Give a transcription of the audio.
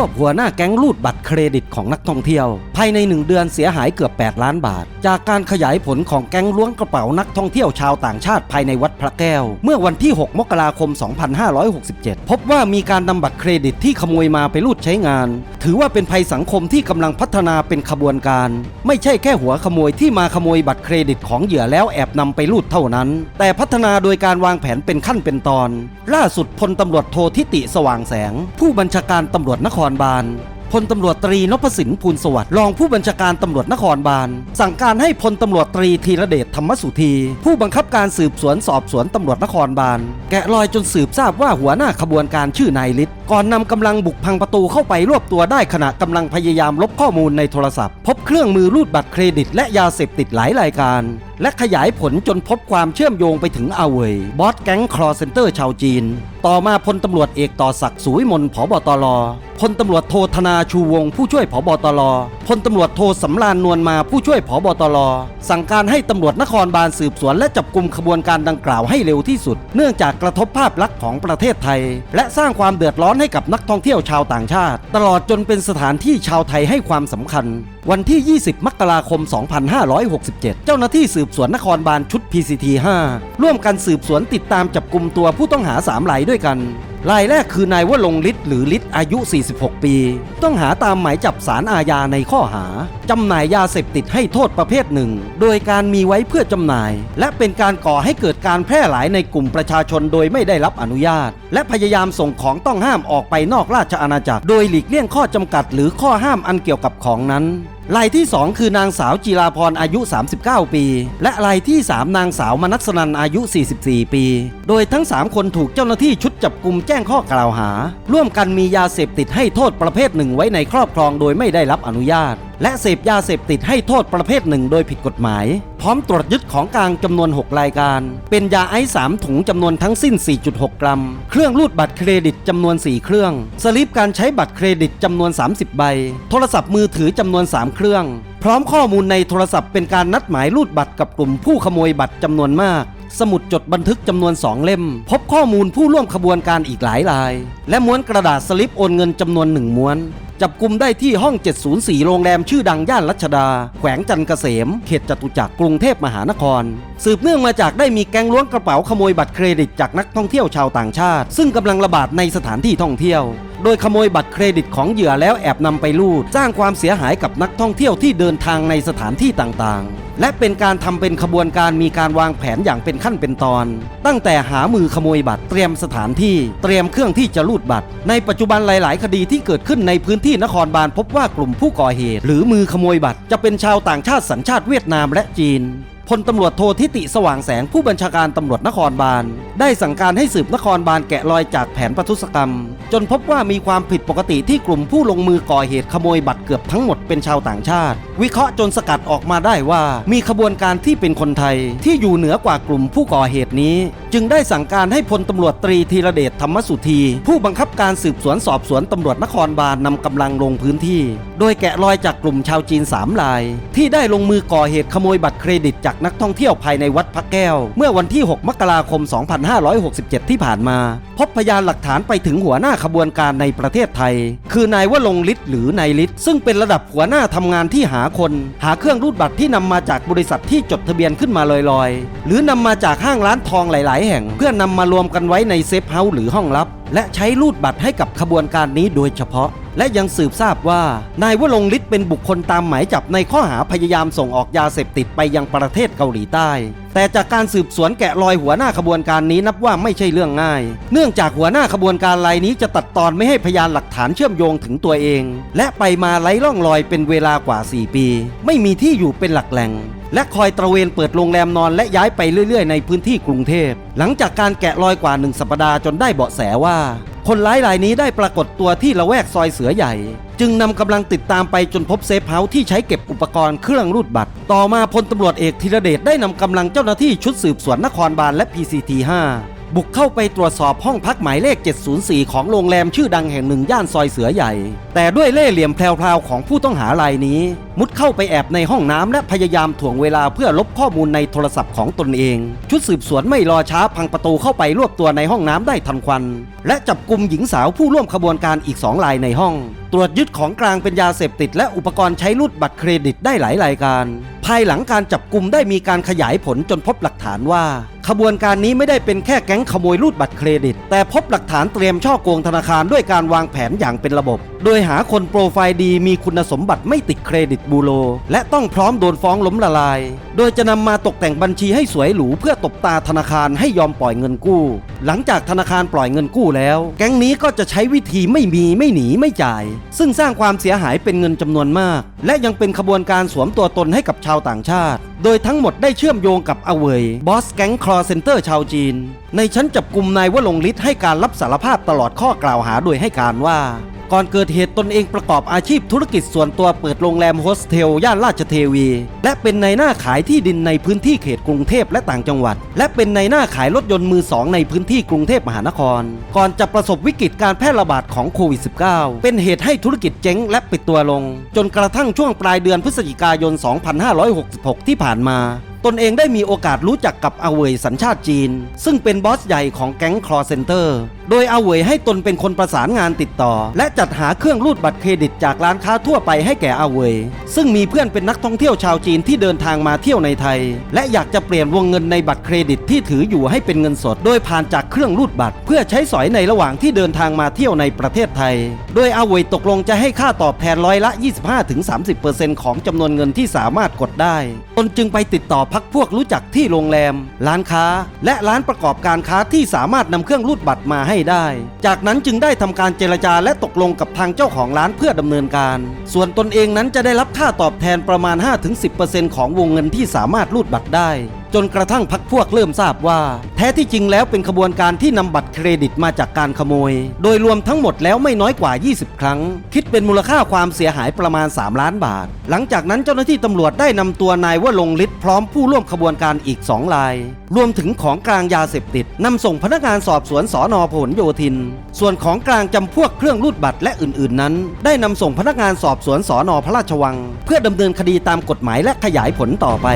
วบหัวหน้าแก๊งรูดบัตรเครดิตของนักท่องเที่ยว ภายในหนึ่งเดือนเสียหายเกือบ 8 ล้านบาท จากการขยายผลของแก๊งล้วงกระเป๋านักท่องเที่ยวชาวต่างชาติภายในวัดพระแก้ว เมื่อวันที่ 6 มกราคม 2567 พบว่ามีการนำบัตรเครดิตที่ขโมยมาไปรูดใช้งาน ถือว่าเป็นภัยสังคมที่กำลังพัฒนาเป็นขบวนการ ไม่ใช่แค่หัวขโมยที่มาขโมยบัตรเครดิตของเหยื่อแล้วแอบนำไปรูดเท่านั้น แต่พัฒนาโดยการวางแผนเป็นขั้นเป็นตอน ล่าสุดพลตำรวจโททิติสว่างแสง ผู้บัญชาการตำรวจนครบาลพลตำรวจตรีนพสินพูลสวัสดิ์รองผู้บัญชาการตำรวจนครบาล สั่งการให้พลตำรวจตรีธีรเดชธรรมสุธี ผู้บังคับการสืบสวนสอบสวนตำรวจนครบาล แกะรอยจนสืบทราบว่าหัวหน้าขบวนการชื่อนายฤทธิ์ก่อนนำกำลังบุกพังประตูเข้าไปรวบตัวได้ขณะกำลังพยายามลบข้อมูลในโทรศัพท์ พบเครื่องมือรูดบัตรเครดิต และยาเสพติดหลายรายการและขยายผลจนพบความเชื่อมโยงไปถึงอาเวยบอสแก๊งครอเซนเตอร์ชาวจีน ต่อมาพลตำรวจเอกต่อศักดิ์สุวิมลผบตร พลตำรวจโทธนาชูวงผู้ช่วยผบตรพลตำรวจโทสำรานนวลมาผู้ช่วยผบตรสั่งการให้ตำรวจนครบาลสืบสวนและจับกลุ่มขบวนการดังกล่าวให้เร็วที่สุด เนื่องจากกระทบภาพลักษณ์ของประเทศไทย และสร้างความเดือดร้อนให้กับนักท่องเที่ยวชาวต่างชาติ ตลอดจนเป็นสถานที่ชาวไทยให้ความสำคัญ วันที่ 20 มกราคม 2567 เจ้าหน้าที่สืบสวนนครบาลชุด PCT 5ร่วมกันสืบสวนติดตามจับกลุ่มตัวผู้ต้องหา3รายด้วยกัน รายแรกคือนายวลงฤทธิ์หรือฤทธิ์อายุ 46 ปี ต้องหาตามหมายจับสารอาญาในข้อหา จำหน่ายยาเสพติดให้โทษประเภทหนึ่ง โดยการมีไว้เพื่อจำหน่าย และเป็นการก่อให้เกิดการแพร่หลายในกลุ่มประชาชนโดยไม่ได้รับอนุญาต และพยายามส่งของต้องห้ามออกไปนอกราชอาณาจักร โดยหลีกเลี่ยงข้อจำกัดหรือข้อห้ามอันเกี่ยวกับของนั้น รายที่ 2 คือนางสาวจีราพรอายุ 39 ปี และรายที่ 3 นางสาวมนัสนันอายุ 44 ปี โดยทั้ง 3 คนถูกเจ้าหน้าที่ชุดจับกลุ่มแจ้งข้อกล่าวหา ร่วมกันมียาเสพติดให้โทษประเภทหนึ่งไว้ในครอบครองโดยไม่ได้รับอนุญาต และเสพยาเสพติดให้โทษประเภทหนึ่งโดยผิดกฎหมาย พร้อมตรวจยึดของกลางจำนวน 6 รายการ เป็นยาไอซ์3ถุงจำนวนทั้งสิ้น 4.6 กรัม เครื่องรูดบัตรเครดิตจำนวน 4 เครื่อง สลิปการใช้บัตรเครดิตจำนวน 30 ใบ โทรศัพท์มือถือจำนวน 3 เครื่อง พร้อมข้อมูลในโทรศัพท์เป็นการนัดหมายรูดบัตรกับกลุ่มผู้ขโมยบัตรจำนวนมาก สมุดจดบันทึกจำนวน 2 เล่ม พบข้อมูลผู้ร่วมขบวนการอีกหลายราย และม้วนกระดาษสลิปโอนเงินจำนวน1ม้วน จับกลุ่มได้ที่ห้อง 704 โรงแรมชื่อดังย่านรัชดา แขวงจันทรเกษม เขตจตุจักรกรุงเทพมหานคร สืบเนื่องมาจากได้มีแก๊งล้วงกระเป๋าขโมยบัตรเครดิตจากนักท่องเที่ยวชาวต่างชาติ ซึ่งกำลังระบาดในสถานที่ท่องเที่ยว โดยขโมยบัตรเครดิตของเหยื่อแล้วแอบนำไปลูด สร้างความเสียหายกับนักท่องเที่ยวที่เดินทางในสถานที่ต่างๆ และเป็นการทำเป็นขบวนการมีการวางแผนอย่างเป็นขั้นเป็นตอน ตั้งแต่หามือขโมยบัตรเตรียมสถานที่ เตรียมเครื่องที่จะลูดบัตร ในปัจจุบันหลาย ๆ คดีที่เกิดขึ้นในพื้นที่นครบาลพบว่ากลุ่มผู้ก่อเหตุ หรือมือขโมยบัตรจะเป็นชาวต่างชาติสัญชาติเวียดนามและจีน พลตำรวจโททิติสว่างแสงผู้บัญชาการตำรวจนครบาล ได้สั่งการให้สืบนครบาลแกะรอยจากแผนประทุษกรรม จนพบว่ามีความผิดปกติที่กลุ่มผู้ลงมือก่อเหตุขโมยบัตรเกือบทั้งหมดเป็นชาวต่างชาติ วิเคราะห์จนสกัดออกมาได้ว่า มีขบวนการที่เป็นคนไทยที่อยู่เหนือกว่ากลุ่มผู้ก่อเหตุนี้ จึงได้สั่งการให้พลตำรวจตรีธีรเดชธรรมสุธี ผู้บังคับการสืบสวนสอบสวนตำรวจนครบาลนำกำลังลงพื้นที่ โดยแกะรอยจากกลุ่มชาวจีนสามราย ที่ได้ลงมือก่อเหตุขโมยบัตรเครดิตจากจากนักท่องเที่ยวภายในวัดพระแก้ว เมื่อวันที่ 6 มกราคม 2567 ที่ผ่านมา พบพยานหลักฐานไปถึงหัวหน้าขบวนการในประเทศไทย คือนายวลงฤทธิ์หรือนายฤทธิ์ซึ่งเป็นระดับหัวหน้าทำงานที่หาคน หาเครื่องรูดบัตรที่นำมาจากบริษัทที่จดทะเบียนขึ้นมาลอยๆ หรือนำมาจากห้างร้านทองหลาย ๆ แห่ง เพื่อนำมารวมกันไว้ในเซฟเฮาส์หรือห้องลับ และใช้รูดบัตรให้กับขบวนการนี้โดยเฉพาะ และยังสืบทราบว่า นายวลงฤทธิ์เป็นบุคคลตามหมายจับในข้อหาพยายามส่งออกยาเสพติดไปยังประเทศเกาหลีใต้ แต่จากการสืบสวนแกะรอยหัวหน้าขบวนการนี้นับว่าไม่ใช่เรื่องง่าย เนื่องจากหัวหน้าขบวนการรายนี้จะตัดตอนไม่ให้พยานหลักฐานเชื่อมโยงถึงตัวเอง และไปมาไร้ร่องรอยเป็นเวลากว่า 4 ปี ไม่มีที่อยู่เป็นหลักแหล่งและคอยตระเวนเปิดโรงแรมนอนและย้ายไปเรื่อย ๆ ในพื้นที่กรุงเทพ หลังจากการแกะรอยกว่าหนึ่งสัปดาห์จนได้เบาะแสว่า คนร้ายรายนี้ได้ปรากฏตัวที่ละแวกซอยเสือใหญ่ จึงนำกำลังติดตามไปจนพบเซฟเฮาส์ที่ใช้เก็บอุปกรณ์เครื่องรูดบัตร ต่อมาพลตำรวจเอกธีรเดชได้นำกำลังเจ้าหน้าที่ชุดสืบสวนนครบาลและ PCT 5 บุกเข้าไปตรวจสอบห้องพักหมายเลข 704 ของโรงแรมชื่อดังแห่งหนึ่งย่านซอยเสือใหญ่ แต่ด้วยเล่ห์เหลี่ยมแพรวๆของผู้ต้องหารายนี้ มุดเข้าไปแอบในห้องน้ำและพยายามถ่วงเวลาเพื่อลบข้อมูลในโทรศัพท์ของตนเอง ชุดสืบสวนไม่รอช้าพังประตูเข้าไปรวบตัวในห้องน้ำได้ทันควัน และจับกลุ่มหญิงสาวผู้ร่วมขบวนการอีกสองรายในห้อง ตรวจยึดของกลางเป็นยาเสพติด และอุปกรณ์ใช้รูดบัตรเครดิตได้หลายรายการ ภายหลังการจับกลุ่มได้มีการขยายผลจนพบหลักฐานว่า ขบวนการนี้ไม่ได้เป็นแค่แก๊งขโมยรูดบัตรเครดิต แต่พบหลักฐานเตรียมช่อโกงธนาคารด้วยการวางแผนอย่างเป็นระบบ โดยหาคนโปรไฟล์ดีมีคุณสมบัติไม่ติดเครดิตบูโรและต้องพร้อมโดนฟ้องล้มละลาย โดยจะนำมาตกแต่งบัญชีให้สวยหรูเพื่อตบตาธนาคารให้ยอมปล่อยเงินกู้ หลังจากธนาคารปล่อยเงินกู้แล้ว แก๊งนี้ก็จะใช้วิธีไม่มีไม่หนีไม่จ่าย ซึ่งสร้างความเสียหายเป็นเงินจำนวนมาก และยังเป็นขบวนการสวมตัวตนให้กับชาวต่างชาติ โดยทั้งหมดได้เชื่อมโยงกับอเวยบอสแก๊งคลอเซนเตอร์ชาวจีน ในชั้นจับกลุ่มนายวลงฤทธิ์ให้การรับสารภาพตลอดข้อกล่าวหาโดยให้การว่า ก่อนเกิดเหตุตนเองประกอบอาชีพธุรกิจส่วนตัวเปิดโรงแรมโฮสเทล ย่านราชเทวี และเป็นในหน้าขายที่ดินในพื้นที่เขตกรุงเทพและต่างจังหวัด และเป็นในหน้าขายรถยนต์มือสองในพื้นที่กรุงเทพมหานคร ก่อนจะประสบวิกฤตการแพร่ระบาดของโควิด -19 เป็นเหตุให้ธุรกิจเจ๊งและปิดตัวลง จนกระทั่งช่วงปลายเดือนพฤศจิกายน 2566 ที่ผ่านมาตนเองได้มีโอกาสรู้จักกับอาเวยสัญชาติจีน ซึ่งเป็นบอสใหญ่ของแก๊งคลอเซนเตอร์ โดยอาเวยให้ตนเป็นคนประสานงานติดต่อ และจัดหาเครื่องรูดบัตรเครดิตจากร้านค้าทั่วไปให้แก่อาเวยซึ่งมีเพื่อนเป็นนักท่องเที่ยวชาวจีนที่เดินทางมาเที่ยวในไทย และอยากจะเปลี่ยนวงเงินในบัตรเครดิตที่ถืออยู่ให้เป็นเงินสด โดยผ่านจากเครื่องรูดบัตร เพื่อใช้สอยในระหว่างที่เดินทางมาเที่ยวในประเทศไทย โดยอาเวยตกลงจะให้ค่าตอบแทนร้อยละ 25-30%ของจำนวนเงินที่สามารถกดได้ตนจึงไปติดต่อพักพวกรู้จักที่โรงแรม ร้านค้า และร้านประกอบการค้าที่สามารถนำเครื่องรูดบัตรมาให้ได้ จากนั้นจึงได้ทำการเจรจาและตกลงกับทางเจ้าของร้านเพื่อดำเนินการ ส่วนตนเองนั้นจะได้รับค่าตอบแทนประมาณ 5-10%ของวงเงินที่สามารถรูดบัตรได้ จนกระทั่งพักพวกเริ่มทราบว่า แท้ที่จริงแล้วเป็นขบวนการที่นำบัตรเครดิตมาจากการขโมย โดยรวมทั้งหมดแล้วไม่น้อยกว่า 20 ครั้ง คิดเป็นมูลค่าความเสียหายประมาณ 3 ล้านบาท หลังจากนั้นเจ้าหน้าที่ตำรวจได้นำตัวนายวลงฤทธิ์พร้อมผู้ร่วมขบวนการอีก 2 ราย รวมถึงของกลางยาเสพติดนำส่งพนักงานสอบสวนสอนอพหลโยธิน ส่วนของกลางจำพวกเครื่องรูดบัตรและอื่น ๆ นั้น ได้นำส่งพนักงานสอบสวนสอนอพระราชวัง เพื่อดำเนินคดีตามกฎหมายและขยายผลต่อไป